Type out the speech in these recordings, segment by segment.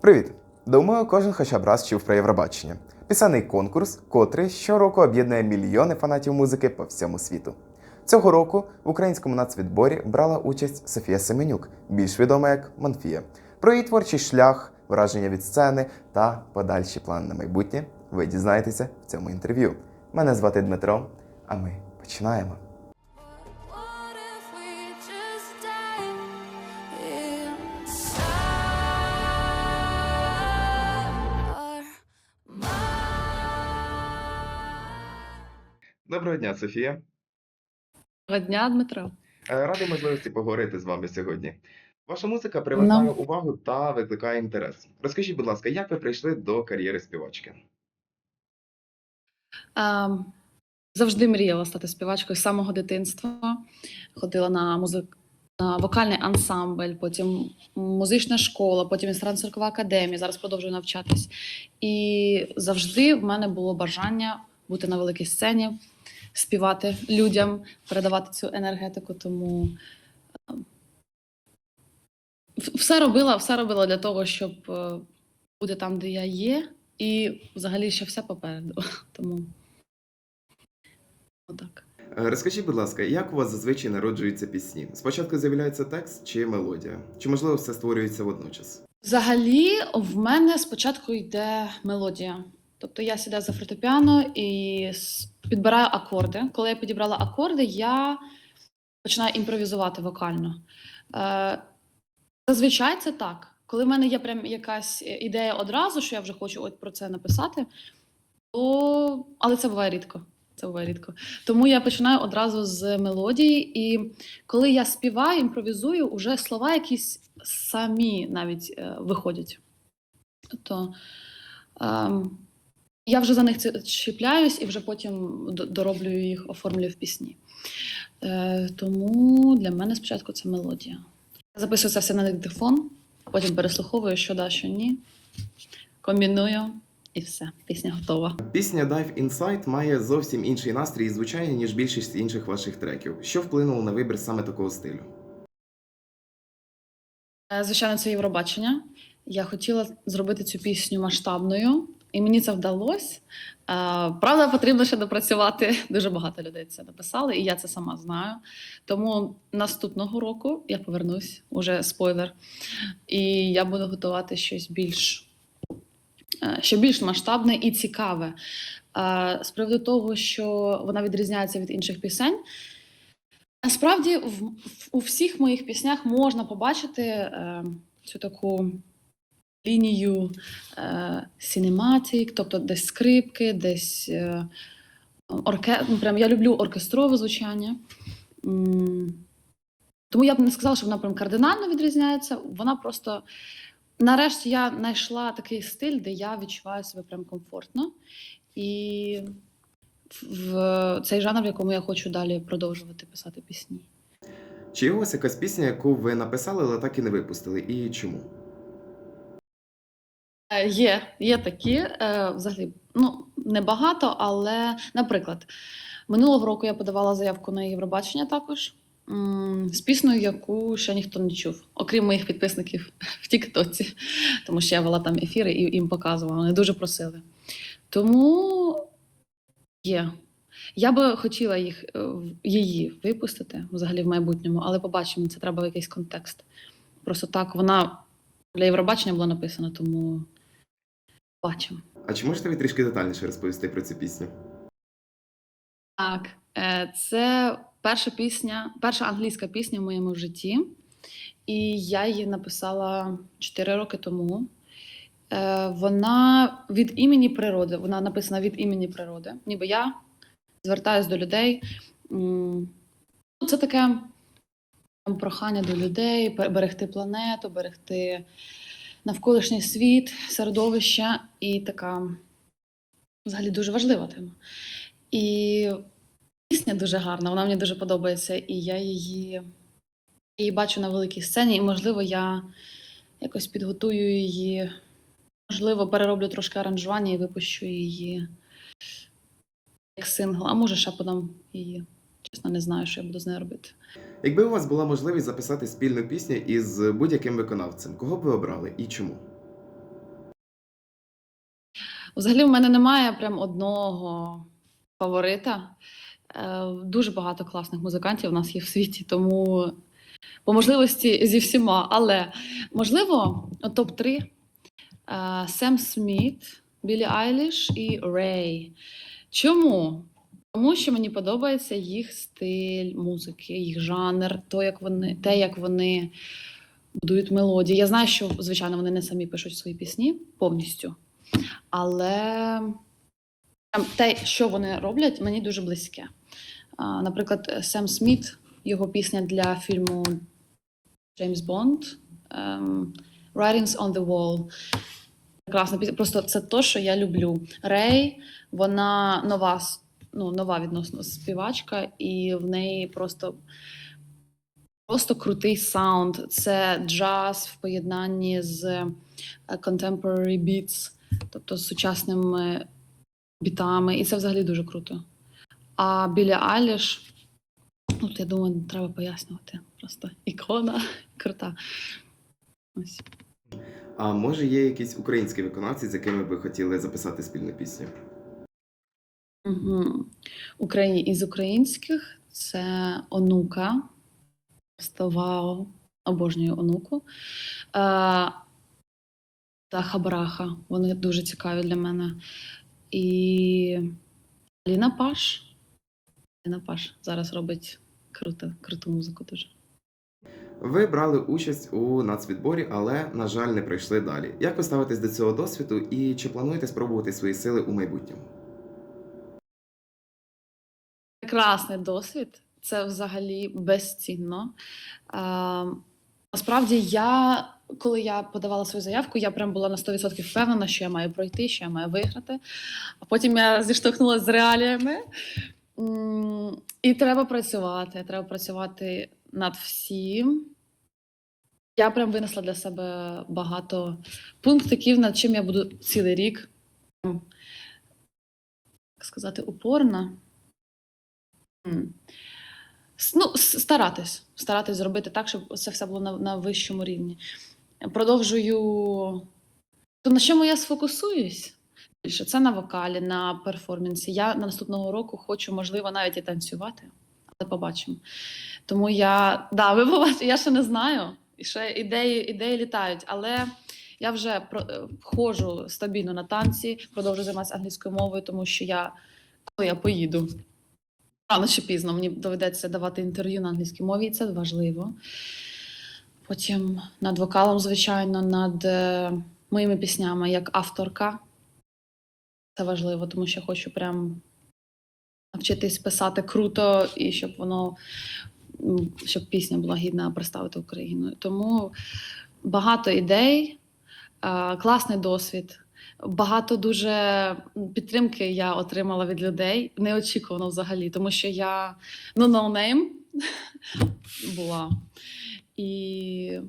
Привіт! Думаю, кожен хоча б раз чув про Євробачення. Пісенний конкурс, котрий щороку об'єднує мільйони фанатів музики по всьому світу. Цього року в українському нацвідборі брала участь Софія Семенюк, більш відома як Монфія. Про її творчий шлях, враження від сцени та подальші плани на майбутнє ви дізнаєтеся в цьому інтерв'ю. Мене звати Дмитро, а ми починаємо. Доброго дня, Софія. Доброго дня, Дмитро. Е, Радий можливості поговорити з вами сьогодні. Ваша музика привертає Ну. увагу та викликає інтерес. Розкажіть, будь ласка, як ви прийшли до кар'єри співачки? Ем, завжди мріяла стати співачкою з самого дитинства. Ходила на музик... на вокальний ансамбль, потім музична школа, потім інструментна академія. Зараз продовжую навчатись. І завжди в мене було бажання бути на великій сцені, співати людям, передавати цю енергетику. Тому ем, все робила, все робила для того, щоб е, бути там, де я є, і взагалі ще все попереду. Тому отак. Е, Розкажіть, будь ласка, як у вас зазвичай народжуються пісні? Спочатку з'являється текст чи мелодія? Чи можливо все створюється водночас? Взагалі, в мене спочатку йде мелодія. Тобто я сідаю за фортепіано і підбираю акорди. Коли я підібрала акорди, я починаю імпровізувати вокально. Е, зазвичай це так. Коли в мене є прям якась е, ідея одразу, що я вже хочу от про це написати, то але це буває рідко. Це буває рідко. Тому я починаю одразу з мелодії, і коли я співаю, імпровізую, уже слова якісь самі навіть е, виходять. Тобто ем, я вже за них чіпляюсь і вже потім до- дороблюю їх, оформлюю в пісні. Е, тому для мене спочатку це мелодія. Я записую це все на диктофон, потім переслуховую, що да, що ні. Комбіную і все, пісня готова. Пісня Dive Inside має зовсім інший настрій і звучання, ніж більшість інших ваших треків. Що вплинуло на вибір саме такого стилю? Е, Звичайно, це Євробачення. Я хотіла зробити цю пісню масштабною, і мені це вдалося. Е, Правда, потрібно ще допрацювати. Дуже багато людей це написали, і я це сама знаю. Тому наступного року я повернусь, уже спойлер, і я буду готувати щось більш, е, ще більш масштабне і цікаве. Е, З приводу того, що вона відрізняється від інших пісень. Насправді, в, у всіх моїх піснях можна побачити цю таку лінію е, cinematic, тобто десь скрипки, десь е, орке... ну, прям я люблю оркестрове звучання. Тому я б не сказала, що вона прям кардинально відрізняється. Вона просто нарешті я знайшла такий стиль, де я відчуваю себе прям комфортно. І в цей жанр, в якому я хочу далі продовжувати писати пісні. Чи є у вас якась пісня, яку ви написали, але так і не випустили? І чому? Е, Є, є такі, е, взагалі, ну, небагато, але, наприклад, минулого року я подавала заявку на Євробачення також з піснею, яку ще ніхто не чув, окрім моїх підписників в Тіктоці, тому що я вела там ефіри і їм показувала. Вони дуже просили. Тому є. Я би хотіла їх, е, її випустити взагалі в майбутньому, але побачимо, це треба в якийсь контекст. Просто так вона для Євробачення була написана, тому бачимо. А чи можете ви трішки детальніше розповісти про цю пісню? Так, е, це перша пісня, перша англійська пісня в моєму житті, і я її написала 4 роки тому. Е, Вона від імені природи, вона написана від імені природи. Ніби я звертаюсь до людей. Ну, Це таке прохання до людей, берегти планету, берегти навколишній світ, середовище і така взагалі дуже важлива тема. І пісня дуже гарна, вона мені дуже подобається, і я її, її бачу на великій сцені, і, можливо, я якось підготую її, можливо, перероблю трошки аранжування і випущу її як сингл, а може, ще подам її. Чесно, не знаю, що я буду з нею робити. Якби у вас була можливість записати спільну пісню із будь-яким виконавцем, кого б ви обрали і чому? Взагалі, в мене немає прям одного фаворита. Е, Дуже багато класних музикантів у нас є в світі, тому по можливості зі всіма. Але можливо, топ-3 Сем Сміт, Білі Айліш і Рей. Чому? Тому що мені подобається їх стиль музики, їх жанр, то, як вони, те, як вони будують мелодії. Я знаю, що, звичайно, вони не самі пишуть свої пісні повністю. Але те, що вони роблять, мені дуже близьке. Наприклад, Сем Сміт, його пісня для фільму Джеймс Бонд ем, Writings on the Wall. Прекрасна пісня. Просто це те, що я люблю. Рей, вона нова, ну, нова відносно співачка, і в неї просто, просто крутий саунд. Це джаз в поєднанні з е, contemporary beats, тобто з сучасними бітами, і це взагалі дуже круто. А біля Аліш, ну, я думаю, не треба пояснювати. Просто ікона крута. Ось. А може є якісь українські виконавці, з якими ви хотіли записати спільну пісню? Угу. Україні із українських це онука. Вау, обожнюю онуку. Е, та Хабараха. Вони дуже цікаві для мене. І Ліна Паш. Ліна Паш зараз робить круто, круту музику дуже. Ви брали участь у нацвідборі, але, на жаль, не пройшли далі. Як ви ставитесь до цього досвіду і чи плануєте спробувати свої сили у майбутньому? Прекрасний досвід. Це взагалі безцінно. А, насправді, я, коли я подавала свою заявку, я прям була на 100% впевнена, що я маю пройти, що я маю виграти. А потім я зіштовхнулася з реаліями. І треба працювати. Треба працювати над всім. Я прям винесла для себе багато пунктиків, над чим я буду цілий рік, як сказати, упорна. Ну, старатись, старатись зробити так, щоб це все було на, на вищому рівні. Продовжую. То на чому я сфокусуюсь? Більше це на вокалі, на перформансі. Я на наступного року хочу, можливо, навіть і танцювати, але побачимо. Тому я, да, ви побачите, я ще не знаю. І ще ідеї, ідеї літають, але я вже е, ходжу стабільно на танці, продовжую займатися англійською мовою, тому що я, коли я поїду, рано чи пізно мені доведеться давати інтерв'ю на англійській мові, і це важливо. Потім над вокалом, звичайно, над е, моїми піснями як авторка. Це важливо, тому що хочу прям навчитись писати круто і щоб воно щоб пісня була гідна представити Україну. Тому багато ідей, е, класний досвід. Багато дуже підтримки я отримала від людей, неочікувано взагалі, тому що я ну no name була. І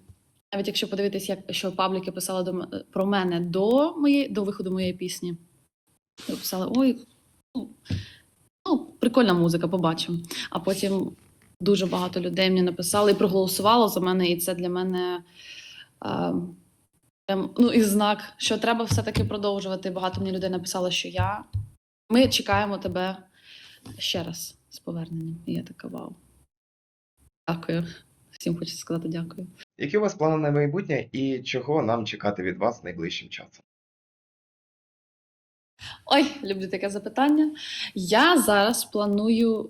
навіть якщо подивитись, як що пабліки писали до, про мене до моєї до виходу моєї пісні, то писали: ой, ну, ну, прикольна музика, побачимо. А потім дуже багато людей мені написали і проголосувало за мене, і це для мене. е, ну, і знак, що треба все-таки продовжувати. Багато мені людей написало, що я. Ми чекаємо тебе ще раз з поверненням. І я така вау. Дякую. Всім хочу сказати дякую. Які у вас плани на майбутнє і чого нам чекати від вас найближчим часом? Ой, люблю таке запитання. Я зараз планую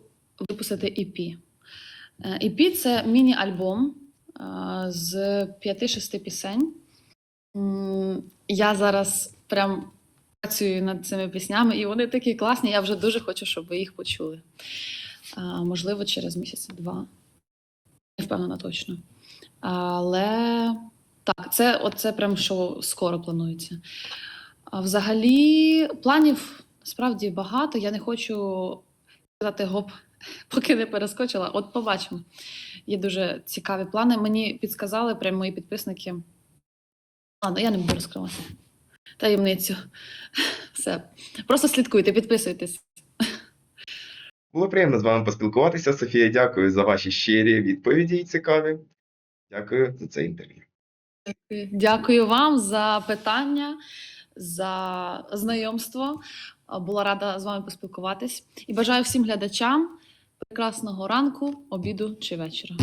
випустити EP. Е, EP – це міні-альбом е, з 5-6 пісень. Я зараз прям працюю над цими піснями, і вони такі класні. Я вже дуже хочу, щоб ви їх почули. Можливо, через місяць-два. Не впевнена точно. Але так, це, от це прям що скоро планується. А взагалі, планів насправді багато. Я не хочу сказати гоп, поки не перескочила. От побачимо. Є дуже цікаві плани. Мені підсказали прямо мої підписники. Ладно, я не буду розкривати. Таємницю. Все. Просто слідкуйте, підписуйтесь. Було приємно з вами поспілкуватися. Софія, дякую за ваші щирі відповіді і цікаві. Дякую за це інтерв'ю. Дякую вам за питання. за знайомство. Була рада з вами поспілкуватись і бажаю всім глядачам прекрасного ранку, обіду чи вечора.